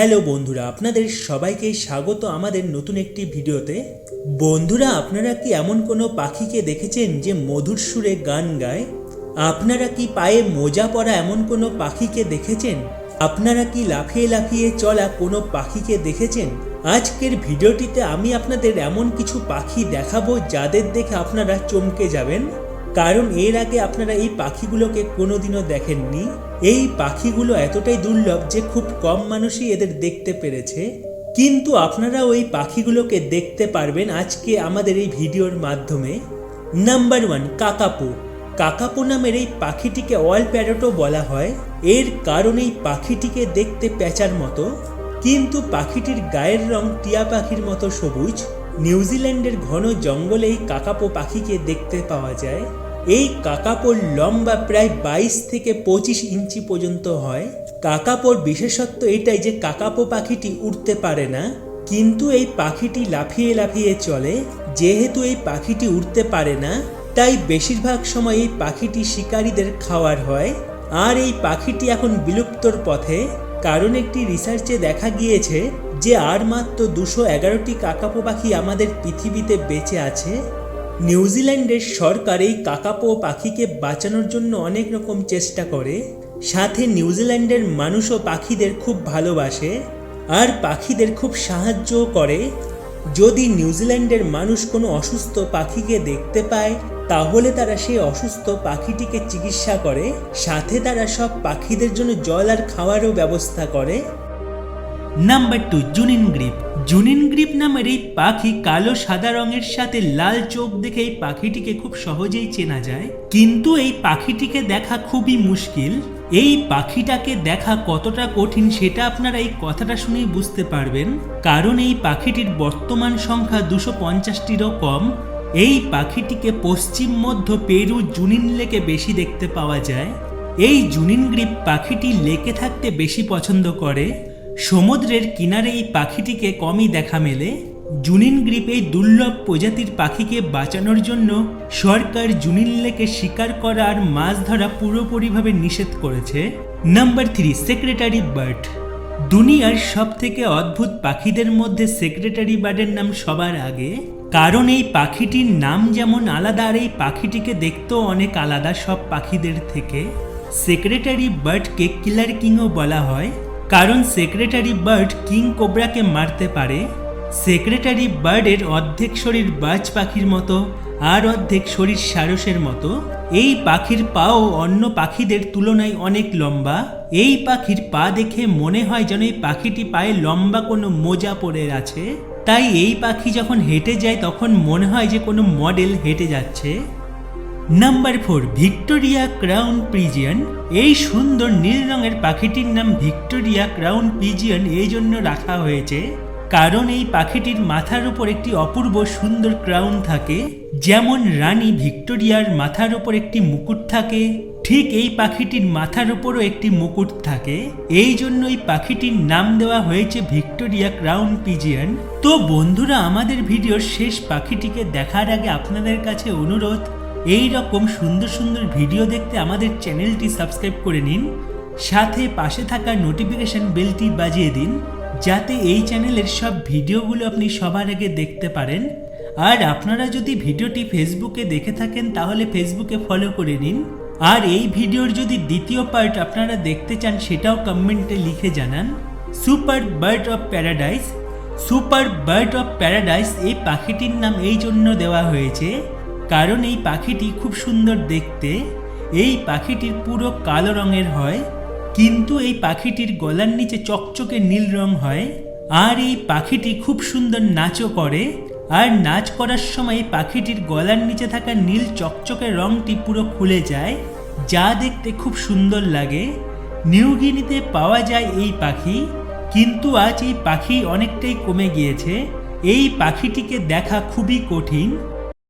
Hello বন্ধুরা, আপনাদের সবাইকে স্বাগত আমাদের নতুন একটি ভিডিওতে। বন্ধুরা, আপনারা কি এমন কোনো পাখিকে দেখেছেন যে মধুর সুরে গান গায়? আপনারা কি পায়ে মোজা পরা এমন কোনো পাখিকে দেখেছেন? আপনারা কি লাফিয়ে লাফিয়ে চলা কোনো পাখিকে দেখেছেন? আজকের ভিডিওটিতে আমি আপনাদের এমন কিছু পাখি দেখাবো যাদের দেখে আপনারা চমকে যাবেন। কারণ এর আগে আপনারা এই পাখিগুলোকে কোনোদিনও দেখেননি। এই পাখিগুলো এতটাই দুর্লভ যে খুব কম মানুষই এদের দেখতে পেরেছে। কিন্তু আপনারা ওই পাখিগুলোকে দেখতে পারবেন আজকে আমাদের এই ভিডিওর মাধ্যমে। Number one, kakapo. কাকাপো নামের এই পাখিটিকে অল প্যারটও বলা হয়। এর কারণ এই পাখিটিকে দেখতে প্যাঁচার মতো। কিন্তু পাখিটির গায়ের রং টিয়া পাখির মতো সবুজ। নিউজিল্যান্ডের ঘন জঙ্গলে এই কাকাপো পাখিকে দেখতে পাওয়া যায়। এই কাকাপোর লম্বা প্রায় বাইশ থেকে পঁচিশ ইঞ্চি পর্যন্ত হয়। কাকাপোর বিশেষত্ব এটাই যে কাকাপো পাখিটি উঠতে পারে না, কিন্তু এই পাখিটি লাফিয়ে লাফিয়ে চলে। যেহেতু এই পাখিটি উঠতে পারে না, তাই বেশিরভাগ সময় এই পাখিটি শিকারীদের খাওয়ার হয়। আর এই পাখিটি এখন বিলুপ্তর পথে, কারণ একটি রিসার্চে দেখা গিয়েছে যে আর মাত্র দুশো এগারোটি কাকাপো পাখি আমাদের পৃথিবীতে বেঁচে আছে। নিউজিল্যান্ডের সরকার এই কাকাপো পাখিকে বাঁচানোর জন্য অনেক রকম চেষ্টা করে। সাথে নিউজিল্যান্ডের মানুষও পাখিদের খুব ভালোবাসে আর পাখিদের খুব সাহায্যও করে। যদি নিউজিল্যান্ডের মানুষ কোনো অসুস্থ পাখিকে দেখতে পায়, তাহলে তারা সেই অসুস্থ পাখিটিকে চিকিৎসা করে। সাথে তারা সব পাখিদের জন্য জল আর খাওয়ারও ব্যবস্থা করে। Number two Junin grebe Junin grebe নামের এই পাখি কালো সাদা রঙের সাথে লাল চোখ দেখে এই পাখিটিকে খুব সহজেই চেনা যায়। কিন্তু এই পাখিটিকে দেখা খুবই মুশকিল। এই পাখিটাকে দেখা কতটা কঠিন সেটা আপনারা এই কথাটা শুনেই বুঝতে পারবেন। কারণ এই পাখিটির বর্তমান সংখ্যা দুশো পঞ্চাশটিরও কম। এই পাখিটিকে পশ্চিম মধ্য পেরু জুনিন লেকে বেশি দেখতে পাওয়া যায়। এই জুনিন গ্রিপ পাখিটি লেকে থাকতে বেশি পছন্দ করে। সমুদ্রের কিনারে এই পাখিটিকে কমই দেখা মেলে। জুনিন গ্রিপ এই দুর্লভ প্রজাতির পাখিকে বাঁচানোর জন্য সরকার জুনিন লেকে শিকার করা আর মাছ ধরা পুরোপুরিভাবে নিষেধ করেছে। Number three, secretary bird. দুনিয়ার সব থেকে অদ্ভুত পাখিদের মধ্যে সেক্রেটারি বার্ডের নাম সবার আগে। কারণ এই পাখিটির নাম যেমন আলাদা, আর এই পাখিটিকে দেখতেও অনেক আলাদা সব পাখিদের থেকে। সেক্রেটারি বার্ডকে কিলার কিংও বলা হয়। কারণ সেক্রেটারি বার্ড কিং কোবরাকে মারতে পারে। সেক্রেটারি বার্ডের অর্ধেক শরীর বাজ পাখির মতো আর অর্ধেক শরীর সারসের মতো। এই পাখির পাও অন্য পাখিদের তুলনায় অনেক লম্বা। এই পাখির পা দেখে মনে হয় যেন এই পাখিটি পায়ে লম্বা কোনো মোজা পরে আছে। তাই এই পাখি যখন হেঁটে যায় তখন মনে হয় যে কোনো মডেল হেঁটে যাচ্ছে। Number four Victoria crown pigeon এই সুন্দর নীল রঙের পাখিটির নাম ভিক্টোরিয়া ক্রাউন পিজিয়ান এই জন্য রাখা হয়েছে। কারণ এই পাখিটির মাথার উপর একটি অপূর্ব সুন্দর ক্রাউন থাকে। যেমন রানী ভিক্টোরিয়ার মাথার উপর একটি মুকুট থাকে, ঠিক এই পাখিটির মাথার উপরও একটি মুকুট থাকে। এই জন্য এই পাখিটির নাম দেওয়া হয়েছে ভিক্টোরিয়া ক্রাউন পিজিয়ান তো বন্ধুরা, আমাদের ভিডিওর শেষ পাখিটিকে দেখার আগে আপনাদের কাছে অনুরোধ এই রকম সুন্দর সুন্দর ভিডিও দেখতে আমাদের চ্যানেলটি সাবস্ক্রাইব করে নিন, সাথে পাশে থাকা নোটিফিকেশন বেলটি বাজিয়ে দিন, যাতে এই চ্যানেলের সব ভিডিওগুলো আপনি সবার আগে দেখতে পারেন। আর আপনারা যদি ভিডিওটি ফেসবুকে দেখে থাকেন, তাহলে ফেসবুকে ফলো করে নিন। আর এই ভিডিওর যদি দ্বিতীয় পার্ট আপনারা দেখতে চান, সেটাও কমেন্টে লিখে জানান। Super bird of paradise super bird of paradise এই পাখিটির নাম এই জন্য দেওয়া হয়েছে। কারণ এই পাখিটি খুব সুন্দর দেখতে। এই পাখিটির পুরো কালো রঙের হয়, কিন্তু এই পাখিটির গলার নিচে চকচকে নীল রং হয়। আর এই পাখিটি খুব সুন্দর নাচও করে। আর নাচ করার সময় পাখিটির গলার নিচে থাকা নীল চকচকে রংটি পুরো খুলে যায়, যা দেখতে খুব সুন্দর লাগে। নিউগিনিতে পাওয়া যায় এই পাখি, কিন্তু আজ এই পাখি অনেকটাই কমে গিয়েছে। এই পাখিটিকে দেখা খুবই কঠিন।